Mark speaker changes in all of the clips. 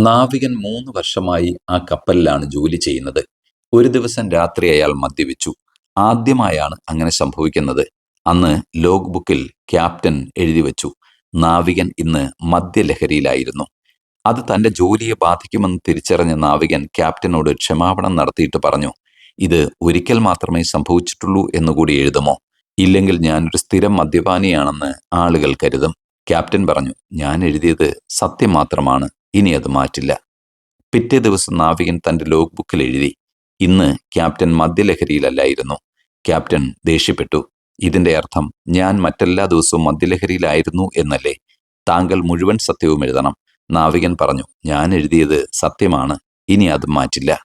Speaker 1: നാവികൻ മൂന്ന് വർഷമായി ആ കപ്പലിലാണ് ജോലി ചെയ്യുന്നത്. ഒരു ദിവസം രാത്രി അയാൾ മദ്യപിച്ചു. ആദ്യമായാണ് അങ്ങനെ സംഭവിക്കുന്നത്. അന്ന് ലോഗ് ബുക്കിൽ ക്യാപ്റ്റൻ എഴുതി വച്ചു. നാവികൻ ഇന്ന് മദ്യലഹരിയിലായിരുന്നു. അത് തന്റെ ജോലിയെ ബാധിക്കുമെന്ന് തിരിച്ചറിഞ്ഞ നാവികൻ ക്യാപ്റ്റനോട് ക്ഷമാപണം നടത്തിയിട്ട് പറഞ്ഞു ഇത് ഒരിക്കൽ മാത്രമേ സംഭവിച്ചിട്ടുള്ളൂ എന്നുകൂടി എഴുതുമോ? ഇല്ലെങ്കിൽ ഞാനൊരു സ്ഥിരം മദ്യപാനിയാണെന്ന് ആളുകൾ കരുതും. ക്യാപ്റ്റൻ പറഞ്ഞു ഞാൻ എഴുതിയത് സത്യം മാത്രമാണ്. ഇനി അത് മാറ്റില്ല. പിറ്റേ ദിവസം നാവികൻ തന്റെ ലോഗ് ബുക്കിൽ എഴുതി ഇന്ന് ക്യാപ്റ്റൻ മദ്യലഹരിയിലല്ലായിരുന്നു. ക്യാപ്റ്റൻ ദേഷ്യപ്പെട്ടു. ഇതിന്റെ അർത്ഥം ഞാൻ മറ്റെല്ലാ ദിവസവും മദ്യലഹരിയിലായിരുന്നു എന്നല്ലേ? താങ്കൾ മുഴുവൻ സത്യവും എഴുതണം. നാവികൻ പറഞ്ഞു ഞാൻ എഴുതിയത് സത്യമാണ്. ഇനി അത് മാറ്റില്ല.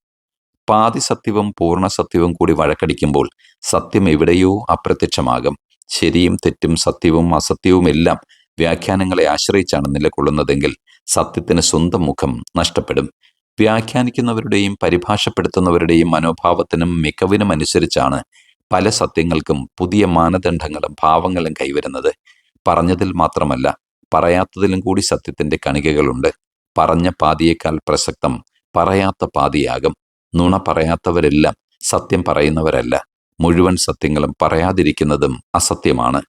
Speaker 1: പാതി സത്യവും പൂർണ സത്യവും കൂടി വഴക്കടിക്കുമ്പോൾ സത്യം എവിടെയോ അപ്രത്യക്ഷമാകും. ശരിയും തെറ്റും സത്യവും അസത്യവും എല്ലാം വ്യാഖ്യാനങ്ങളെ ആശ്രയിച്ചാണ് നിലകൊള്ളുന്നതെങ്കിൽ സത്യത്തിന് സ്വന്തം മുഖം നഷ്ടപ്പെടും. വ്യാഖ്യാനിക്കുന്നവരുടെയും പരിഭാഷപ്പെടുത്തുന്നവരുടെയും മനോഭാവത്തിനും മികവിനും അനുസരിച്ചാണ് പല സത്യങ്ങൾക്കും പുതിയ മാനദണ്ഡങ്ങളും ഭാവങ്ങളും കൈവരുന്നത്. പറഞ്ഞതിൽ മാത്രമല്ല പറയാത്തതിലും കൂടി സത്യത്തിന്റെ കണികകളുണ്ട്. പറഞ്ഞ പാതിയേക്കാൾ പ്രസക്തം പറയാത്ത പാതിയാകും. നുണ പറയാത്തവരെല്ലാം സത്യം പറയുന്നവരല്ല. മുഴുവൻ സത്യങ്ങളും പറയാതിരിക്കുന്നതും അസത്യമാണ്.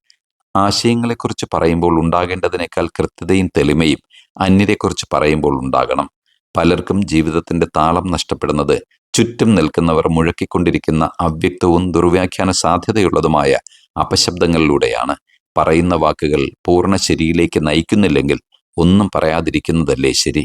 Speaker 1: ആശയങ്ങളെക്കുറിച്ച് പറയുമ്പോൾ ഉണ്ടാകേണ്ടതിനേക്കാൾ കൃത്യതയും തെളിമയും അന്യരെക്കുറിച്ച് പറയുമ്പോൾ ഉണ്ടാകണം. പലർക്കും ജീവിതത്തിന്റെ താളം നഷ്ടപ്പെടുന്നത് ചുറ്റും നിൽക്കുന്നവർ മുഴക്കിക്കൊണ്ടിരിക്കുന്ന അവ്യക്തവും ദുർവ്യാഖ്യാന സാധ്യതയുള്ളതുമായ അപശബ്ദങ്ങളിലൂടെയാണ്. പറയുന്ന വാക്കുകൾ പൂർണ ശരിയിലേക്ക് നയിക്കുന്നില്ലെങ്കിൽ ഒന്നും പറയാതിരിക്കുന്നതല്ലേ ശരി?